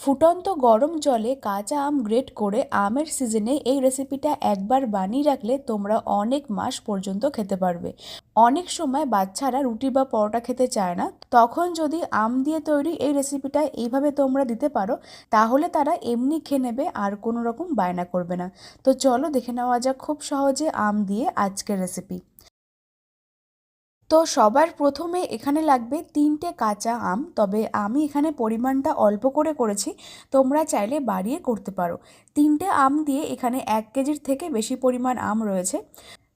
ফুটন্ত গরম জলে কাঁচা আম গ্রেট করে আমের সিজনে এই রেসিপিটা একবার বানিয়ে রাখলে তোমরা অনেক মাস পর্যন্ত খেতে পারবে। অনেক সময় বাচ্চারা রুটি বা পরোটা খেতে চায় না। তখন যদি আম দিয়ে তৈরি এই রেসিপিটা এইভাবে তোমরা দিতে পারো, তাহলে তারা এমনি খেয়ে নেবে আর কোনো রকম বায়না করবে না। তো চলো দেখে নেওয়া যাক খুব সহজে আম দিয়ে আজকের রেসিপি। তো সবার প্রথমে এখানে লাগবে তিনটে কাঁচা আম, তবে আমি এখানে পরিমাণটা অল্প করে করেছি, তোমরা চাইলে বাড়িয়ে করতে পারো। তিনটে আম দিয়ে এখানে এক কেজির থেকে বেশি পরিমাণ আম রয়েছে।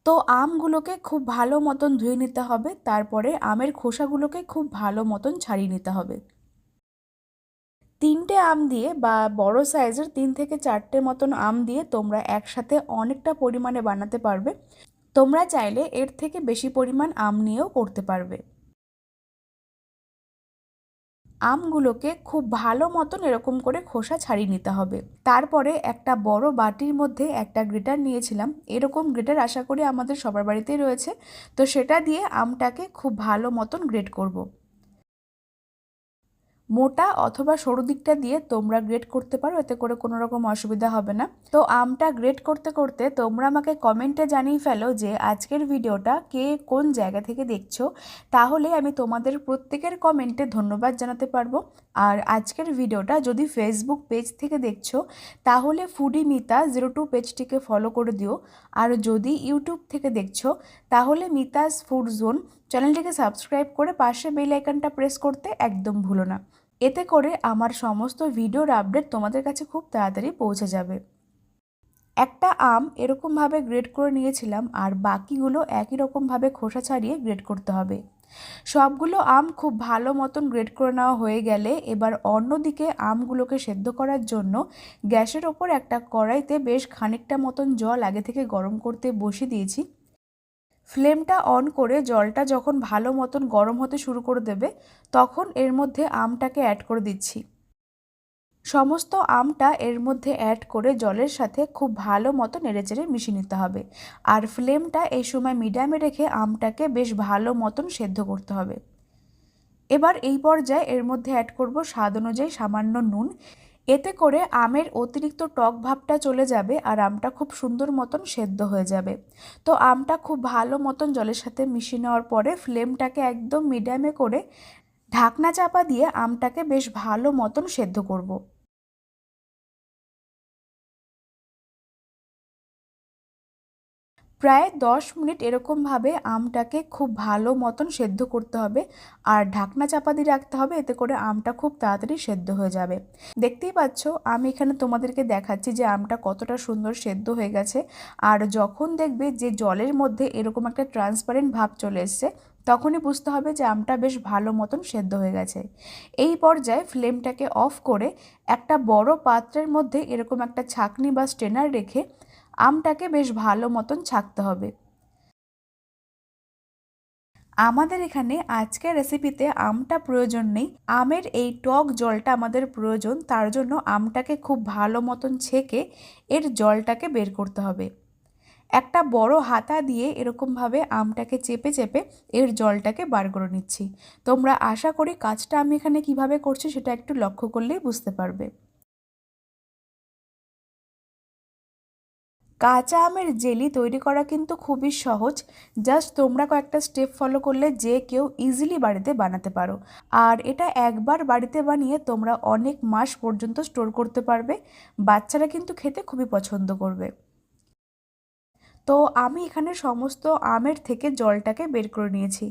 তো আমগুলোকে খুব ভালো মতন ধুয়ে নিতে হবে, তারপরে আমের খোসাগুলোকে খুব ভালো মতন ছাড়িয়ে নিতে হবে। তিনটে আম দিয়ে বা বড় সাইজের তিন থেকে চারটে মতন আম দিয়ে তোমরা একসাথে অনেকটা পরিমাণে বানাতে পারবে। তোমরা চাইলে এর থেকে বেশি পরিমাণ আম নিয়েও করতে পারবে। আমগুলোকে খুব ভালো মতন এরকম করে খোসা ছাড়িয়ে নিতে হবে। তারপরে একটা বড় বাটির মধ্যে একটা গ্রেটার নিয়েছিলাম। এরকম গ্রেটার আশা করি আমাদের সবার বাড়িতেই রয়েছে। তো সেটা দিয়ে আমটাকে খুব ভালো মতন গ্রেট করব। মোটা অথবা সরু দিকটা দিয়ে তোমরা গ্রেড করতে পারো, এতে করে কোনো রকম অসুবিধা হবে না। তো আমটা গ্রেড করতে করতে তোমরা আমাকে কমেন্টে জানিয়ে ফেলো যে আজকের ভিডিওটা কে কোন জায়গা থেকে দেখছ, তাহলে আমি তোমাদের প্রত্যেকের কমেন্টে ধন্যবাদ জানাতে পারব। আর আজকের ভিডিওটা যদি ফেসবুক পেজ থেকে দেখছ, তাহলে ফুডি মিতা জিরো টু পেজটিকে ফলো করে দিও। আর যদি ইউটিউব থেকে দেখছ, তাহলে মিতাস ফুড জোন চ্যানেলটিকে সাবস্ক্রাইব করে পাশে বেল আইকনটা প্রেস করতে একদম ভুলো না। এতে করে আমার সমস্ত ভিডিওর আপডেট তোমাদের কাছে খুব তাড়াতাড়ি পৌঁছে যাবে। একটা আম এরকমভাবে গ্রেড করে নিয়েছিলাম আর বাকিগুলো একই রকমভাবে খোসা ছাড়িয়ে গ্রেড করতে হবে। সবগুলো আম খুব ভালো মতন গ্রেড করে নেওয়া হয়ে গেলে এবার অন্যদিকে আমগুলোকে সেদ্ধ করার জন্য গ্যাসের ওপর একটা কড়াইতে বেশ খানিকটা মতন জল আগে থেকে গরম করতে বসিয়ে দিয়েছি। ফ্লেমটা অন করে জলটা যখন ভালো মতন গরম হতে শুরু করে দেবে, তখন এর মধ্যে আমটাকে অ্যাড করে দিচ্ছি। সমস্ত আমটা এর মধ্যে অ্যাড করে জলের সাথে খুব ভালো মতো নেড়েচেড়ে মিশিয়ে নিতে হবে। আর ফ্লেমটা এই সময় মিডিয়ামে রেখে আমটাকে বেশ ভালো মতন সেদ্ধ করতে হবে। এবার এই পর্যায়ে এর মধ্যে অ্যাড করব স্বাদ অনুযায়ী সামান্য নুন এতে করে আমের অতিরিক্ত টক ভাবটা চলে যাবে আর আমটা খুব সুন্দর মতন সেদ্ধ হয়ে যাবে তো আমটা খুব ভালো মতন জলের সাথে মিশিয়ে নেওয়ার পরে ফ্লেমটাকে একদম মিডিয়ামে করে ঢাকনা চাপা দিয়ে আমটাকে বেশ ভালো মতন সেদ্ধ করব। প্রায় দশ মিনিট এরকমভাবে আমটাকে খুব ভালো মতন সেদ্ধ করতে হবে। আর ঢাকনা চাপা দিয়ে রাখতে হবে, এতে করে আমটা খুব তাড়াতাড়ি সেদ্ধ হয়ে যাবে। দেখতেই পাচ্ছ, আমি এখানে তোমাদেরকে দেখাচ্ছি যে আমটা কতটা সুন্দর সেদ্ধ হয়ে গেছে। আর যখন দেখবে যে জলের মধ্যে এরকম একটা ট্রান্সপারেন্ট ভাব চলে এসছে, তখনই বুঝতে হবে যে আমটা বেশ ভালো মতন সেদ্ধ হয়ে গেছে। এই পর্যায়ে ফ্লেমটাকে অফ করে একটা বড় পাত্রের মধ্যে এরকম একটা ছাকনি বা স্টেনার রেখে আমটাকে বেশ ভালো মতন ছাকতে হবে। আমাদের এখানে আজকের রেসিপিতে আমটা প্রয়োজন নেই। আমের এই টক জলটা আমাদের প্রয়োজন, তার জন্য আমটাকে খুব ভালো মতন ছেঁকে এর জলটাকে বের করতে হবে। একটা বড় হাতা দিয়ে এরকমভাবে আমটাকে চেপে চেপে এর জলটাকে বার করে নিচ্ছি। তোমরা আশা করি কাজটা আমি এখানে কীভাবে করছি সেটা একটু লক্ষ্য করলেই বুঝতে পারবে। কাঁচা আমের জেলি তৈরি করা কিন্তু খুবই সহজ। জাস্ট তোমরা কয়েকটা স্টেপ ফলো করলে যে কেউ ইজিলি বাড়িতে বানাতে পারো। আর এটা একবার বাড়িতে বানিয়ে তোমরা অনেক মাস পর্যন্ত স্টোর করতে পারবে। বাচ্চারা কিন্তু খেতে খুবই পছন্দ করবে। তো আমি এখানে সমস্ত আমের থেকে জলটাকে বের করে নিয়েছি।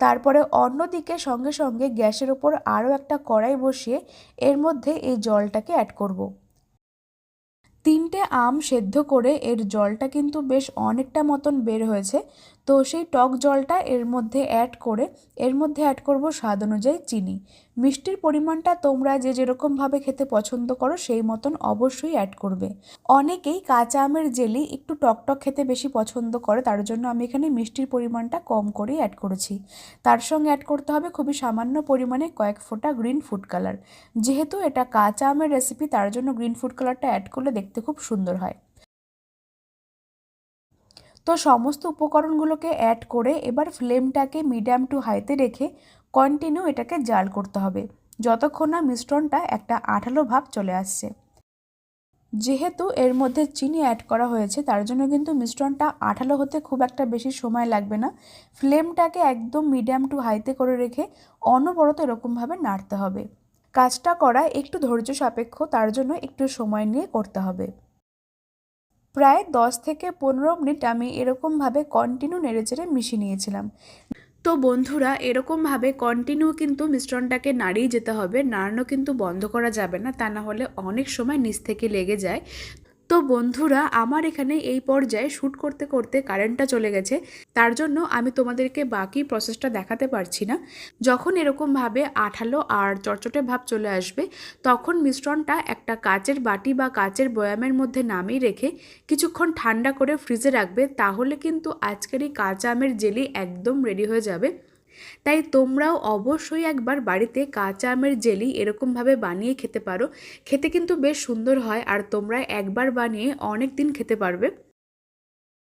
তারপরে অন্যদিকে সঙ্গে সঙ্গে গ্যাসের ওপর আরও একটা কড়াই বসিয়ে এর মধ্যে এই জলটাকে অ্যাড করব। তিনটে আম সেদ্ধ করে এর জলটা কিন্তু বেশ অনেকটা মতন বের হয়েছে। তো সেই টক জলটা এর মধ্যে অ্যাড করে, এর মধ্যে অ্যাড করব স্বাদ অনুযায়ী চিনি। মিষ্টির পরিমাণটা তোমরা যে যেরকমভাবে খেতে পছন্দ করো সেই মতন অবশ্যই অ্যাড করবে। অনেকেই কাঁচা আমের জেলি একটু টকটক খেতে বেশি পছন্দ করে, তার জন্য আমি এখানে মিষ্টির পরিমাণটা কম করেই অ্যাড করেছি। তার সঙ্গে অ্যাড করতে হবে খুবই সামান্য পরিমাণে কয়েক ফোঁটা গ্রিন ফুড কালার যেহেতু এটা কাঁচা আমের রেসিপি তার জন্য গ্রিন ফুড কালারটা অ্যাড করলে দেখতে খুব সুন্দর হয়। তো সমস্ত উপকরণগুলোকে অ্যাড করে এবার ফ্লেমটাকে মিডিয়াম টু হাইতে রেখে কন্টিনিউ এটাকে জাল করতে হবে। যতক্ষণ না মিশ্রণটা একটা আঠালো ভাব চলে আসছে। যেহেতু এর মধ্যে চিনি অ্যাড করা হয়েছে, তার জন্য কিন্তু মিশ্রণটা আঠালো হতে খুব একটা বেশি সময় লাগবে না। ফ্লেমটাকে একদম মিডিয়াম টু হাইতে করে রেখে অনবরত এরকমভাবে নাড়তে হবে। কাজটা করা একটু ধৈর্য সাপেক্ষ, তার জন্য একটু সময় নিয়ে করতে হবে। প্রায় দশ থেকে পনেরো মিনিট আমি এরকমভাবে কন্টিনিউ নেড়ে চেড়ে মিশিয়ে নিয়েছিলাম। তো বন্ধুরা, এরকমভাবে কন্টিনিউ কিন্তু মিশ্রণটাকে নাড়িয়ে যেতে হবে। নাড়ানো কিন্তু বন্ধ করা যাবে না, তা না হলে অনেক সময় নিচ থেকে লেগে যায়। তো বন্ধুরা, আমার এখানে এই পর্যায়ে শ্যুট করতে করতে কারেন্টটা চলে গেছে। তার জন্য আমি তোমাদেরকে বাকি প্রসেসটা দেখাতে পারছি না। যখন এরকমভাবে আঠালো আর চটচটে ভাব চলে আসবে, তখন মিশ্রণটা একটা কাচের বাটি বা কাচের বয়ামের মধ্যে নামিয়ে রেখে কিছুক্ষণ ঠান্ডা করে ফ্রিজে রাখবে, তাহলে কিন্তু আজকের এই কাঁচা আমের জেলি একদম রেডি হয়ে যাবে। তাই তোমরাও অবশ্যই একবার বাড়িতে কাঁচা আমের জেলি এরকমভাবে বানিয়ে খেতে পারো। খেতে কিন্তু বেশ সুন্দর হয় আর তোমরা একবার বানিয়ে অনেক দিন খেতে পারবে।